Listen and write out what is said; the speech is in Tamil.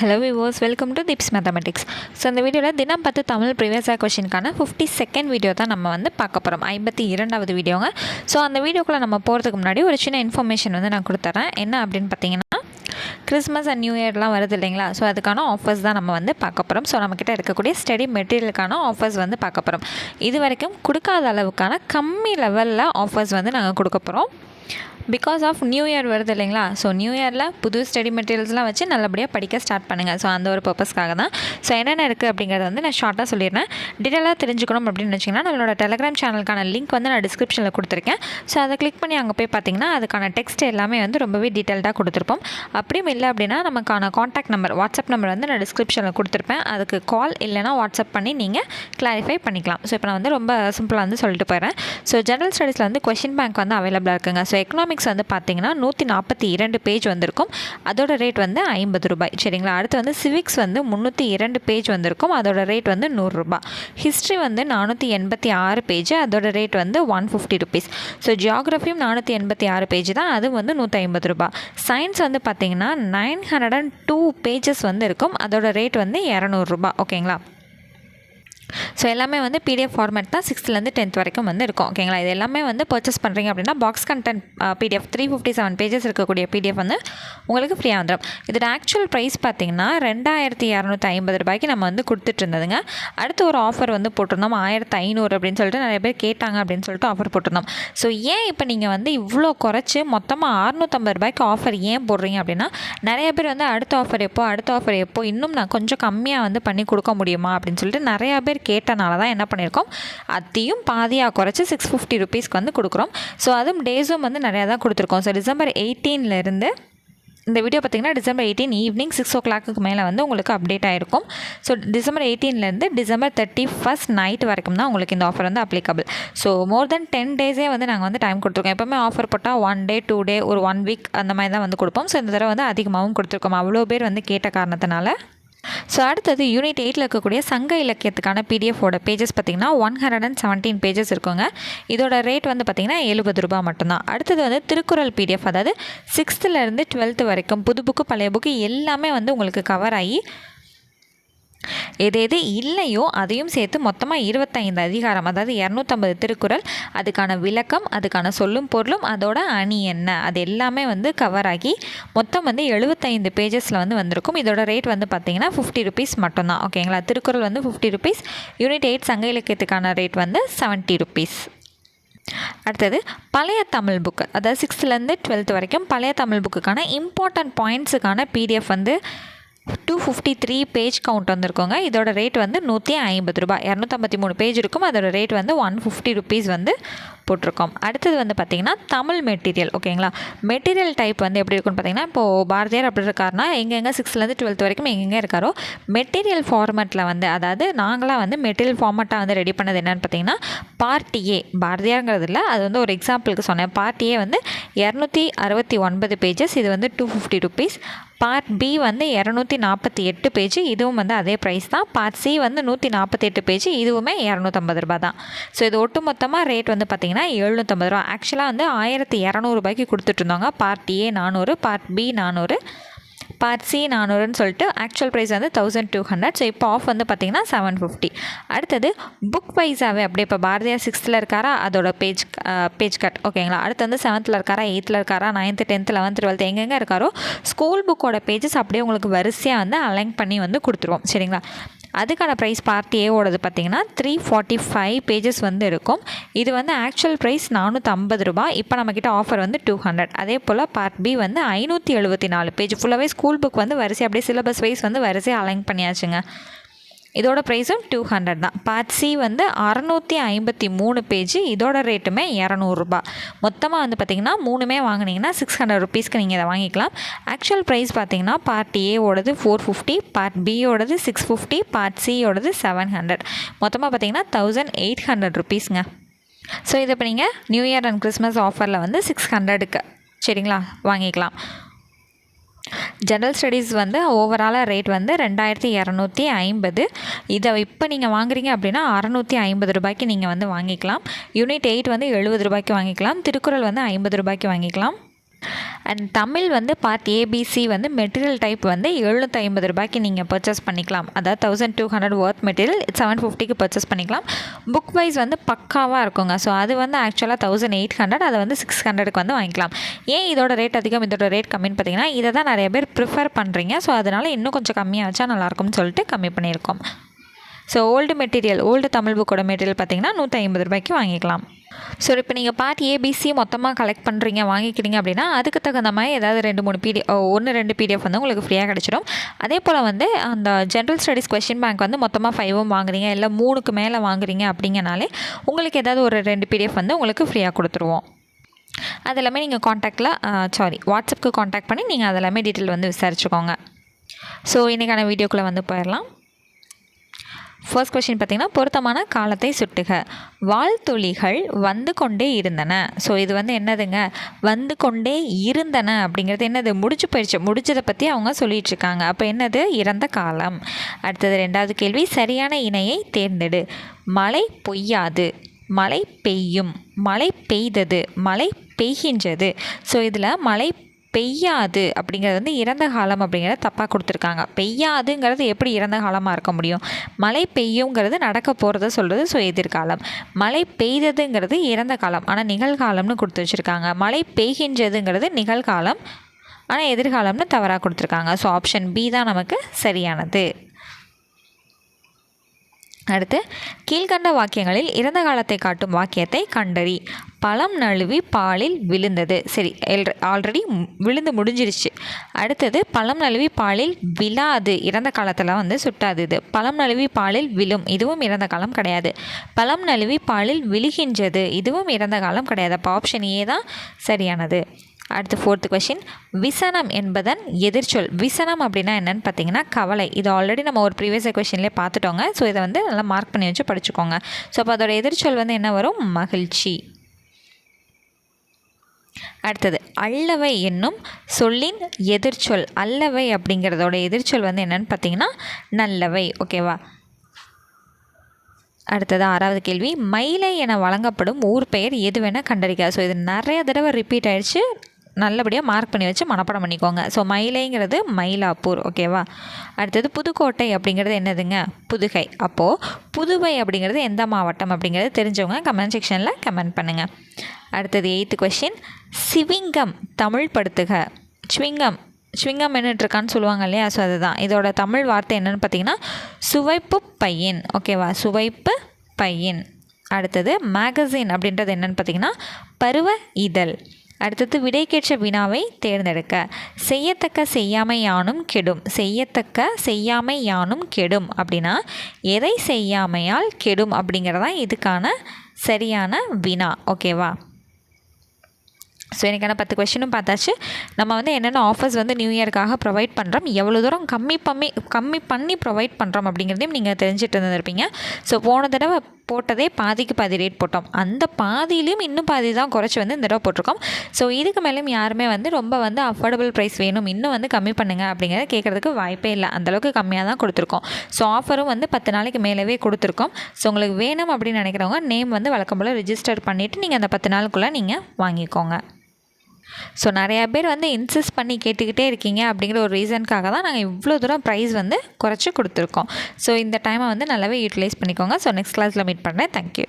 ஹலோ விவோஸ் வெல்கம் டு திப்ஸ் மேத்தமெட்டிக்ஸ் ஸோ இந்த வீடியோவில் தினம் பத்து தமிழ் ப்ரீவியஸ் கொஷினுக்கான ஃபிஃப்டி செகண்ட் வீடியோ தான் நம்ம வந்து பார்க்க போகிறோம் ஐம்பத்தி இரண்டாவது வீடியோங்க. ஸோ அந்த வீடியோக்குள்ளே நம்ம போகிறதுக்கு முன்னாடி ஒரு சின்ன இன்ஃபர்மேஷன் வந்து நான் கொடுத்துறேன். என்ன அப்படின்னு பார்த்தீங்கன்னா கிறிஸ்மஸ் அண்ட் நியூ இயர்லாம் வருது இல்லைங்களா? ஸோ அதுக்கான ஆஃபர்ஸ் தான் நம்ம வந்து பார்க்க போகிறோம் ஸோ நம்மக்கிட்ட இருக்கக்கூடிய ஸ்டடி மெட்டீரியலுக்கான ஆஃபர்ஸ் வந்து பார்க்க போகிறோம் இது வரைக்கும் கொடுக்காத அளவுக்கான கம்மி லெவலில் ஆஃபர்ஸ் வந்து நாங்கள் கொடுக்க போகிறோம் பிகாஸ் ஆஃப் நியூ இயர் வருது இல்லைங்களா? ஸோ நியூ இயரில் புது ஸ்டடி மெட்டீரியல்ஸ்லாம் வச்சு நல்லபடியாக படிக்க ஸ்டார்ட் பண்ணுங்கள் ஸோ அந்த ஒரு பர்பஸ்க்காக தான். ஸோ என்னென்ன இருக்குது அப்படிங்கிறத வந்து நான் ஷார்ட்டாக சொல்லிடுறேன். டீட்டெயிலாக தெரிஞ்சுக்கணும் அப்படின்னு வச்சிங்கன்னா நம்மளோட டெலிகிராம் சேனலுக்கான லிங்க் வந்து நான் டிஸ்கிரிப்ஷனில் கொடுத்துருக்கேன். ஸோ அதை கிளிக் பண்ணி அங்கே போய் பார்த்தீங்கன்னா அதுக்கான டெக்ஸ்ட் எல்லாமே வந்து ரொம்பவே டீட்டெயில்டாக கொடுத்துருப்போம். அப்படியும் இல்லை அப்படின்னா நமக்கான காண்டாக்ட் நம்பர் வாட்ஸ்அப் நம்பர் வந்து நான் டிஸ்கிரிப்ஷனில் கொடுத்துருப்பேன். அதுக்கு கால் இல்லைனா வாட்ஸ்அப் பண்ணி நீங்கள் கிளாரிஃபை பண்ணிக்கலாம். ஸோ இப்போ நான் வந்து ரொம்ப சிம்பிளாக வந்து சொல்லிட்டு போகிறேன் ஸோ ஜென்ரல் ஸ்டடீஸில் வந்து கொஷின் பேங்க் வந்து அவைலபிளாக இருக்குங்க. ஸோ எக்கனாமிக்ஸ் வந்து பார்த்தீங்கன்னா நூற்றி நாற்பத்தி இரண்டு பேஜ் வந்திருக்கும். அதோட ரேட் வந்து ஐம்பது ரூபாய். சரிங்களா? அடுத்து வந்து சிவிக்ஸ் வந்து முந்நூற்றி இரண்டு பேஜ் வந்திருக்கும். அதோட ரேட் வந்து நூறுரூபா ஹிஸ்ட்ரி வந்து நானூற்றி எண்பத்தி ஆறு பேஜ் அதோட ரேட் வந்து ஒன் ஃபிஃப்டி ருபீஸ் ஸோ ஜியாகிரஃபியும் நானூற்றி எண்பத்தி ஆறு பேஜ் தான். அது வந்து நூற்றி ஐம்பது ரூபா சயின்ஸ் வந்து பார்த்தீங்கன்னா nine hundred and two pages வந்து இருக்கும் அதோட ரேட் வந்து இரநூறுபா ஓகேங்களா ஸோ எல்லாமே வந்து பிடிஎஃப் ஃபார்மேட் தான் சிக்ஸ்த்லேருந்து டென்த் வரைக்கும் வந்து இருக்கும். ஓகேங்களா இது எல்லாமே வந்து பர்ச்சேஸ் பண்ணுறீங்க அப்படின்னா box content PDF three fifty seven pages இருக்கக்கூடிய பிடிஎஃப் வந்து உங்களுக்கு ஃப்ரீயாக வந்துடும் இதோட ஆக்சுவல் ப்ரைஸ் பார்த்தீங்கன்னா ரெண்டாயிரத்தி இரநூத்தி ஐம்பது ரூபாய்க்கு நம்ம வந்து கொடுத்துட்டு இருந்ததுங்க. அடுத்து ஒரு ஆஃபர் வந்து போட்டிருந்தோம் ஆயிரத்தி ஐநூறு அப்படின்னு சொல்லிட்டு நிறைய பேர் கேட்டாங்க அப்படின்னு சொல்லிட்டு ஆஃபர் போட்டிருந்தோம். ஸோ ஏன் இப்போ நீங்கள் வந்து இவ்வளோ குறைச்சி மொத்தமாக அறுநூற்றம்பது ரூபாய்க்கு ஆஃபர் ஏன் போடுறீங்க அப்படின்னா நிறைய பேர் வந்து அடுத்த ஆஃபர் எப்போ அடுத்த ஆஃபர் எப்போ இன்னும் நான் கொஞ்சம் கம்மியாக வந்து பண்ணி கொடுக்க முடியுமா அப்படின்னு சொல்லிட்டு நிறையா பேர் கேட்டனால தான் என்ன பண்ணியிருக்கோம்? அதையும் பாதியாக குறைச்சி சிக்ஸ் ஃபிஃப்டி ருபீஸ்க்கு வந்து கொடுக்குறோம். ஸோ அதுவும் டேஸும் வந்து நிறையா தான் கொடுத்துருக்கோம். ஸோ டிசம்பர் எயிட்டீன்லேருந்து இந்த வீடியோ பார்த்திங்கன்னா December eighteen evening six o'clock மேலே வந்து உங்களுக்கு அப்டேட் ஆகிருக்கும் ஸோ டிசம்பர் எயிட்டீன்லேருந்து டிசம்பர் தேர்ட்டி ஃபஸ்ட் நைட் வரைக்கும் தான் உங்களுக்கு இந்த ஆஃபர் வந்து applicable so more than ten டேஸே வந்து நாங்கள் வந்து டைம் கொடுத்துருக்கோம். எப்போவுமே ஆஃபர் போட்டால் ஒன் டே டூ டே ஒரு ஒன் வீக் அந்த மாதிரி தான் வந்து கொடுப்போம். ஸோ இந்த தடவை வந்து அதிகமாகவும் கொடுத்துருக்கோம். அவ்வளோ பேர் வந்து கேட்ட காரணத்தினால. ஸோ அடுத்தது யூனிட் எயிட்டில் இருக்கக்கூடிய சங்க இலக்கியத்துக்கான பிடிஎஃபோட பேஜஸ் பார்த்திங்கன்னா one hundred and seventeen pages இருக்குங்க. இதோட ரேட் வந்து பார்த்திங்கன்னா எழுபது ரூபா மட்டும்தான். அடுத்தது வந்து திருக்குறள் பிடிஎஃப் அதாவது சிக்ஸ்த்துலேருந்து டுவெல்த்து வரைக்கும் புது புக்கு பழைய புக்கு எல்லாமே வந்து உங்களுக்கு கவர் ஆகி எது எது இல்லையோ அதையும் சேர்த்து மொத்தமாக இருபத்தைந்து அதிகாரம் அதாவது இரநூத்தம்பது திருக்குறள் அதுக்கான விளக்கம் அதுக்கான சொல்லும் பொருளும் அதோட அணி என்ன? அது எல்லாமே வந்து கவர் ஆகி மொத்தம் வந்து எழுபத்தைந்து பேஜஸில் வந்து வந்திருக்கும். இதோட ரேட் வந்து பார்த்திங்கன்னா ஃபிஃப்டி ருபீஸ் மட்டும்தான். ஓகேங்களா திருக்குறள் வந்து ஃபிஃப்டி ருபீஸ் யூனிட் எயிட் சங்க இலக்கியத்துக்கான ரேட் வந்து செவன்ட்டி ருபீஸ் அடுத்தது பழைய தமிழ் புக்கு அதாவது சிக்ஸ்த்துலேருந்து டுவெல்த் வரைக்கும் பழைய தமிழ் புக்குக்கான இம்பார்ட்டண்ட் பாயிண்ட்ஸுக்கான பிடிஎஃப் வந்து two fifty three page count வந்திருக்கோங்க. இதோட ரேட் வந்து நூற்றி ஐம்பது ரூபாய். இரநூத்தம்பத்தி மூணு பேஜ் இருக்கும். அதோட ரேட் வந்து ஒன் ஃபிஃப்டி ருபீஸ் வந்து போட்டிருக்கோம். அடுத்தது வந்து பார்த்திங்கன்னா தமிழ் மெட்டீரியல் ஓகேங்களா மெட்டீரியல் டைப் வந்து எப்படி இருக்குன்னு பார்த்தீங்கன்னா இப்போது பாரதியார் அப்படி இருக்காருனா எங்கெங்கே சிக்ஸ்த்லேருந்து டுவெல்த் வரைக்கும் எங்கெங்கே இருக்காரோ மெட்டீரியல் ஃபார்மேட்டில் வந்து அதாவது நாங்களாம் வந்து மெட்டீரியல் ஃபார்மேட்டாக வந்து ரெடி பண்ணது என்னென்னு பார்த்தீங்கன்னா பார்ட்டியே ஏ பாரதியாருங்கிறது இல்லை அது வந்து ஒரு எக்ஸாம்பிளுக்கு சொன்னேன். பார்ட்டியே ஏ வந்து இரநூத்தி அறுபத்தி ஒன்பது பேஜஸ் இது வந்து two fifty rupees part B வந்து இரநூத்தி நாற்பத்தி எட்டு பேஜ் இதுவும் வந்து அதே ப்ரைஸ் தான். பார்ட் சி வந்து நூற்றி நாற்பத்தி எட்டு பேஜ் இதுவுமே இரநூத்தம்பது ரூபா தான். ஸோ இது ஒட்டு மொத்தமாக ரேட் வந்து பார்த்திங்கன்னா எழுநூற்றம்பது ரூபா. ஆக்சுவலாக வந்து ஆயிரத்தி இரநூறுபாய்க்கு கொடுத்துட்ருந்தாங்க. பார்ட் ஏ நானூறு பார்ட் பி நானூறு பார்ட் சி நானூறுன்னு சொல்லிட்டு ஆக்சுவல் ப்ரைஸ் வந்து தௌசண்ட் டூ ஹண்ட்ரட் ஸோ இப்போ ஆஃப் வந்து பார்த்திங்கன்னா செவன் ஃபிஃப்டி அடுத்தது புக் வைஸாகவே அப்படியே இப்போ பாரதியார் சிக்ஸ்த்தில் இருக்காரா? அதோட பேஜ் பேஜ் கட் ஓகேங்களா அடுத்து வந்து செவன்த்தில் இருக்காரா? எயித்தில் இருக்காரா? நைன்த்து டென்த்து லெவன்த் டுவெல்த் எங்கெங்கே இருக்காரோ ஸ்கூல் புக்கோட பேஜஸ் அப்படியே உங்களுக்கு வரிசையாக வந்து அலைன் பண்ணி வந்து கொடுத்துருவோம். சரிங்களா? அதுக்கான ப்ரைஸ் பார்ட் ஏவோடது பார்த்தீங்கன்னா த்ரீ ஃபார்ட்டி ஃபைவ் பேஜஸ் வந்து இருக்கும். இது வந்து ஆக்சுவல் ப்ரைஸ் நானூற்றம்பது ரூபாய். இப்போ நம்மக்கிட்ட ஆஃபர் வந்து டூ ஹண்ட்ரட் அதே போல் பார்ட் பி வந்து ஐநூற்றி எழுபத்தி நாலு பேஜ் ஃபுல்லாகவே ஸ்கூல் புக் வந்து வரிசை அப்படியே சிலபஸ் வைஸ் வந்து வரிசை அலைன் பண்ணியாச்சுங்க. இதோட ப்ரைஸும் டூ ஹண்ட்ரட் தான். பார்ட் சி வந்து அறநூற்றி ஐம்பத்தி மூணு பேஜ் இதோட ரேட்டுமே இரநூறுபா. மொத்தமாக வந்து பார்த்திங்கன்னா மூணுமே வாங்கினீங்கன்னா சிக்ஸ் ஹண்ட்ரட் ருபீஸ்க்கு நீங்கள் இதை வாங்கிக்கலாம். ஆக்சுவல் ப்ரைஸ் பார்த்தீங்கன்னா பார்ட் ஏவோடது ஃபோர் ஃபிஃப்டி பார்ட் பியோடது சிக்ஸ் ஃபிஃப்டி பார்ட் சியோடது செவன் ஹண்ட்ரட் மொத்தமாக பார்த்தீங்கன்னா தௌசண்ட் எயிட் ஹண்ட்ரட் ருபீஸ்ங்க ஸோ இது இப்போ நீங்கள் நியூ இயர் அண்ட் கிறிஸ்மஸ் ஆஃபரில் வந்து சிக்ஸ் ஹண்ட்ரடுக்கு சரிங்களா? வாங்கிக்கலாம். ஜென்ரல் ஸ்டடீஸ் வந்து ஓவராலாக ரேட் வந்து ரெண்டாயிரத்தி இரநூத்தி ஐம்பது. இதை இப்போ நீங்கள் வாங்குறீங்க அப்படின்னா அறநூற்றி ஐம்பது ரூபாய்க்கு நீங்கள் வந்து வாங்கிக்கலாம். யூனிட் எயிட் வந்து எழுபது ரூபாய்க்கு வாங்கிக்கலாம். திருக்குறள் வந்து ஐம்பது ரூபாய்க்கு வாங்கிக்கலாம். அண்ட் தமிழ் வந்து பார்ட் ஏபிசி வந்து மெட்டீரியல் டைப் வந்து எழுநூற்றி ஐம்பது ரூபாய்க்கு நீங்கள் பர்ச்சேஸ் பண்ணிக்கலாம். அதாவது thousand two hundred worth material seven ஃபிஃப்டிக்கு பர்ச்சேஸ் பண்ணிக்கலாம். புக் வைஸ் வந்து பக்காவாக இருக்குங்க. ஸோ அது வந்து ஆக்சுவலாக தௌசண்ட் எயிட் ஹண்ட்ரட் அதை வந்து சிக்ஸ் ஹண்ட்ரடுக்கு வந்து வாங்கிக்கலாம். ஏன் இதோட ரேட் அதிகம்? இதோட ரேட் கம்மின்னு பார்த்தீங்கன்னா இதை தான் நிறைய பேர் ப்ரிஃபர் பண்ணுறீங்க ஸோ அதனால் இன்னும் கொஞ்சம் கம்மியாக வச்சா நல்லாயிருக்கும்னு சொல்லிட்டு கம்மி பண்ணியிருக்கோம். So old material old Tamil புக்கோட மெட்டீரியல் பார்த்தீங்கன்னா நூற்றி ஐம்பது ரூபாய்க்கு வாங்கிக்கலாம். ஸோ இப்போ நீங்கள் பார்ட் ஏபிசி மொத்தமாக கலெக்ட் பண்ணுறீங்க வாங்கிக்கிறீங்க அப்படின்னா அதுக்கு தகுந்த மாதிரி ஏதாவது ரெண்டு மூணு பிடி ஒன்று ரெண்டு பிடிஎஃப் வந்து உங்களுக்கு ஃப்ரீயாக கிடச்சிடும். அதே போல் வந்து அந்த ஜென்ரல் ஸ்டடீஸ் கொஷின் பேங்க் வந்து மொத்தமாக ஃபைவும் வாங்குறீங்க இல்லை மூணுக்கு மேலே வாங்குறீங்க அப்படிங்கனாலே உங்களுக்கு ஏதாவது ஒரு ரெண்டு பிடிஎஃப் வந்து உங்களுக்கு ஃப்ரீயாக கொடுத்துருவோம். அது எல்லாமே நீங்கள் காண்டாக்டில் சாரி வாட்ஸ்அப்புக்கு காண்டாக்ட் பண்ணி நீங்கள் அதெல்லாமே டீட்டெயில் வந்து விசாரிச்சுக்கோங்க. ஸோ இன்றைக்கான வீடியோக்குள்ளே வந்து போயிடலாம். ஃபர்ஸ்ட் கொஷின் பார்த்திங்கன்னா பொருத்தமான காலத்தை சுட்டுக. வாழ்த்துளிகள் வந்து கொண்டே இருந்தன. ஸோ இது வந்து என்னதுங்க? வந்து கொண்டே இருந்தன அப்படிங்கிறது என்னது? முடிச்சு போயிடுச்சு. முடிச்சதை பற்றி அவங்க சொல்லிகிட்ருக்காங்க அப்போ என்னது? இறந்த காலம். அடுத்தது ரெண்டாவது கேள்வி சரியான இணையை தேர்ந்தெடு. மழை பொய்யாது. மழை பெய்யும். மழை பெய்தது. மழை பெய்கின்றது. ஸோ இதில் மழை பெய்யாது அப்படிங்கிறது வந்து இறந்த காலம் அப்படிங்கிறத தப்பாக கொடுத்துருக்காங்க. பெய்யாதுங்கிறது எப்படி இறந்த காலமாக இருக்க முடியும்? மழை பெய்யுங்கிறது நடக்க போகிறத சொல்கிறது ஸோ எதிர்காலம். மழை பெய்ததுங்கிறது இறந்த காலம். ஆனால் நிகழ்காலம்னு கொடுத்து வச்சுருக்காங்க. மழை பெய்கின்றதுங்கிறது நிகழ்காலம். ஆனால் எதிர்காலம்னு தவறாக கொடுத்துருக்காங்க. ஸோ ஆப்ஷன் பி தான் நமக்கு சரியானது. அடுத்து கீழ்கண்ட வாக்கியங்களில் இறந்த காலத்தை காட்டும் வாக்கியத்தை கண்டறி. பழம் நழுவி பாலில் விழுந்தது. சரி ஆல்ரெடி விழுந்து முடிஞ்சிருச்சு. அடுத்தது பழம் நழுவி பாலில் விழாது. இறந்த காலத்தில் வந்து சுட்டாது இது. பழம் நழுவி பாலில் விழும். இதுவும் இறந்த காலம் கிடையாது. பழம் நழுவி பாலில் விழுகின்றது. இதுவும் இறந்த காலம் கிடையாது. அப்போ ஆப்ஷன் ஏ தான் சரியானது. அடுத்து ஃபோர்த்து கொஷின் விசனம் என்பதன் எதிர்ச்சொல். விசனம் அப்படின்னா என்னென்னு பார்த்தீங்கன்னா கவலை. இது ஆல்ரெடி நம்ம ஒரு ப்ரீவியஸ் கொஷின்லேயே பார்த்துட்டோங்க. ஸோ இதை வந்து நல்லா மார்க் பண்ணி வச்சு படிச்சுக்கோங்க. ஸோ அப்போ அதோட எதிர்ச்சொல் வந்து என்ன வரும்? மகிழ்ச்சி. அடுத்தது அல்லவை என்னும் சொல்லின் எதிர்ச்சொல் அல்லவை அப்படிங்கிறதோட எதிர்ச்சொல் வந்து என்னென்னு பார்த்தீங்கன்னா நல்லவை ஓகேவா அடுத்தது ஆறாவது கேள்வி மயிலை என வழங்கப்படும் ஊர் பெயர் எதுவென கண்டறிக்க ஸோ இது நிறைய தடவை ரிப்பீட் ஆயிடுச்சு. நல்லபடியாக மார்க் பண்ணி வச்சு மனப்பாடம் பண்ணிக்கோங்க. ஸோ மயிலைங்கிறது மயிலாப்பூர் ஓகேவா அடுத்தது புதுக்கோட்டை அப்படிங்கிறது என்னதுங்க? புதுகை. அப்போது புதுவை அப்படிங்கிறது எந்த மாவட்டம் அப்படிங்கிறது தெரிஞ்சவங்க கமெண்ட் செக்ஷனில் கமெண்ட் பண்ணுங்கள் அடுத்தது எயித்து கொஷின் சிவிங்கம் தமிழ் படுத்துக. ஸ்விங்கம் ஸ்விங்கம் என்னட்டுருக்கான்னு சொல்லுவாங்க இல்லையா? ஸோ அதுதான். இதோட தமிழ் வார்த்தை என்னென்னு பார்த்தீங்கன்னா சுவைப்பு பையன் ஓகேவா சுவைப்பு பையன். அடுத்தது மேகசின் அப்படின்றது என்னென்னு பார்த்தீங்கன்னா பருவ இதழ். அடுத்தது விடைக்கேற்ற வினாவை தேர்ந்தெடுக்க. செய்யத்தக்க செய்யாமை யானும் கெடும். செய்யத்தக்க செய்யாமை யானும் கெடும். அப்படின்னா எதை செய்யாமையால் கெடும் அப்படிங்கிறதான் இதுக்கான சரியான வினா. ஓகேவா? ஸோ எனக்கான பத்து கொஷினும் பார்த்தாச்சு. நம்ம வந்து என்னென்ன ஆஃபர்ஸ் வந்து நியூ இயர்க்காக ப்ரொவைட் பண்ணுறோம் எவ்வளோ தூரம் கம்மி பண்ணி கம்மி பண்ணி ப்ரொவைட் பண்ணுறோம் அப்படிங்கிறதையும் நீங்கள் தெரிஞ்சுட்டு இருந்திருப்பீங்க. ஸோ போன தடவை போட்டதே பாதிக்கு பாதி ரேட் போட்டோம். அந்த பாதியிலையும் இன்னும் பாதி தான் குறைச்சி வந்து இந்த தடவை போட்டிருக்கோம். ஸோ இதுக்கு மேலேயும் யாருமே வந்து ரொம்ப வந்து அஃபோர்டபுள் ப்ரைஸ் வேணும். இன்னும் வந்து கம்மி பண்ணுங்கள் அப்படிங்கிறத கேட்குறதுக்கு வாய்ப்பே இல்லை. அந்தளவுக்கு கம்மியாக தான் கொடுத்துருக்கோம். ஸோ ஆஃபரும் வந்து பத்து நாளைக்கு மேலவே கொடுத்துருக்கோம். ஸோ உங்களுக்கு வேணும் அப்படின்னு நினைக்கிறவங்க நேம் வந்து வழக்கம் போல் ரிஜிஸ்டர் பண்ணிவிட்டு நீங்கள் அந்த பத்து நாளுக்குள்ளே நீங்கள் வாங்கிக்கோங்க. ஸோ நிறையா பேர் வந்து இன்சிஸ்ட் பண்ணி கேட்டுக்கிட்டே இருக்கீங்க அப்படிங்கிற ஒரு ரீசனுக்காக தான் நாங்கள் இவ்வளோ தூரம் ப்ரைஸ் வந்து குறைச்சி கொடுத்துருக்கோம். ஸோ இந்த டைமை வந்து நல்லாவே யூட்டிலைஸ் பண்ணிக்கோங்க. ஸோ நெக்ஸ்ட் கிளாஸில் மீட் பண்ணுறேன் தேங்க்யூ